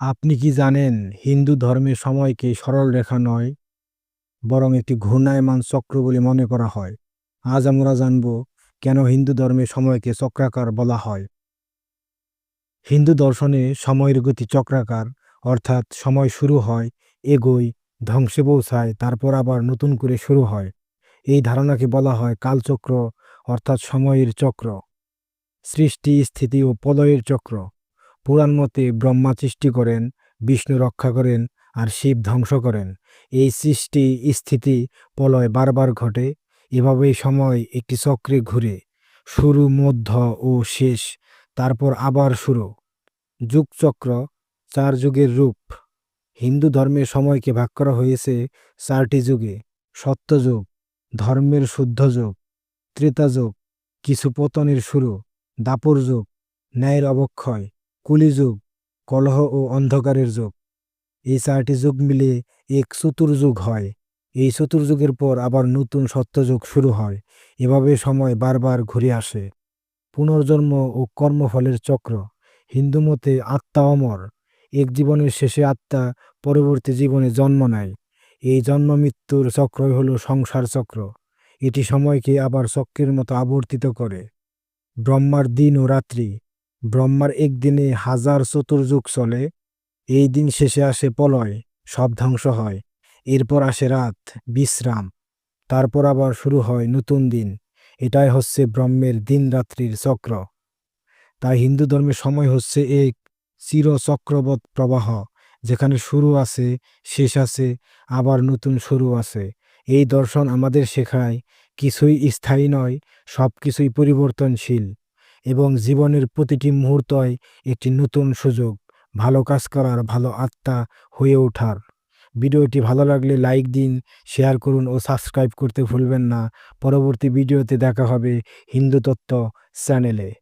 আপনি কি জানেন হিন্দু ধর্মে সময়কে সরল রেখা নয়, বরং একটি ঘূর্ণায়মান চক্র বলে মনে করা হয়। আজ আমরা জানব কেন হিন্দু ধর্মে সময়কে চক্রাকার বলা হয়। হিন্দু দর্শনে সময়ের গতি চক্রাকার, অর্থাৎ সময় শুরু হয়, এগোয়, ধ্বংসে পৌঁছায়, তারপর আবার নতুন করে শুরু হয়। এই ধারণাকে বলা হয় কালচক্র, অর্থাৎ সময়ের চক্র। সৃষ্টি, স্থিতি ও প্রলয়ের চক্র। পুরাণ মতে ব্রহ্মা সৃষ্টি করেন, বিষ্ণু রক্ষা করেন আর শিব ধ্বংস করেন। এই সৃষ্টি, স্থিতি, প্রলয় বারবার ঘটে। এভাবেই সময় একটি চক্রে ঘুরে। শুরু, মধ্য ও শেষ, তারপর আবার শুরু। যুগচক্র, চার যুগের রূপ। হিন্দু ধর্মের সময়কে ভাগ করা হয়েছে চারটি যুগে। সত্যযুগ, ধর্মের শুদ্ধ যুগ ত্রেতা যুগ কিছু পতনের শুরু দাপর যুগ ন্যায়ের অবক্ষয়। কলিযুগ কলহ ও অন্ধকারের যুগ। এই চারটি যুগ মিলে এক চতুর্যুগ হয়। এই চতুর্যুগের পর আবার নতুন সত্যযুগ শুরু হয়। এভাবে সময় বারবার ঘুরে আসে। পুনর্জন্ম ও কর্মফলের চক্র। হিন্দু মতে আত্মা অমর। এক জীবনের শেষে আত্মা পরবর্তী জীবনে জন্ম নেয়। এই জন্ম মৃত্যুর চক্রই হলো সংসার চক্র। এটি সময়কে আবার চক্রের মতো আবর্তিত করে। ব্রহ্মার দিন ও রাত্রি। ব্রহ্মার একদিনে হাজার চতুর্যুগ চলে, এই দিন শেষে আসে পলয়, সব ধ্বংস হয়। এরপর আসে রাত, বিশ্রাম। তারপর আবার শুরু হয় নতুন দিন। এটাই হচ্ছে ব্রহ্মের দিন রাত্রির চক্র। তাই হিন্দু ধর্মের সময় হচ্ছে এক চির চক্রবৎ প্রবাহ। যেখানে শুরু আছে, শেষ আছে, আবার নতুন শুরু আছে। এই দর্শন আমাদের শেখায়, কিছুই স্থায়ী নয় সব কিছুই পরিবর্তনশীল। এবং জীবনের প্রতিটি মুহূর্তই একটি নতুন সুযোগ। ভালো কাজ করার ভালো আত্মা হয়ে ওঠার। ভিডিওটি ভালো লাগলে লাইক দিন, শেয়ার করুন ও সাবস্ক্রাইব করতে ভুলবেন না। পরবর্তী ভিডিওতে দেখা হবে হিন্দু তত্ত্ব চ্যানেলে।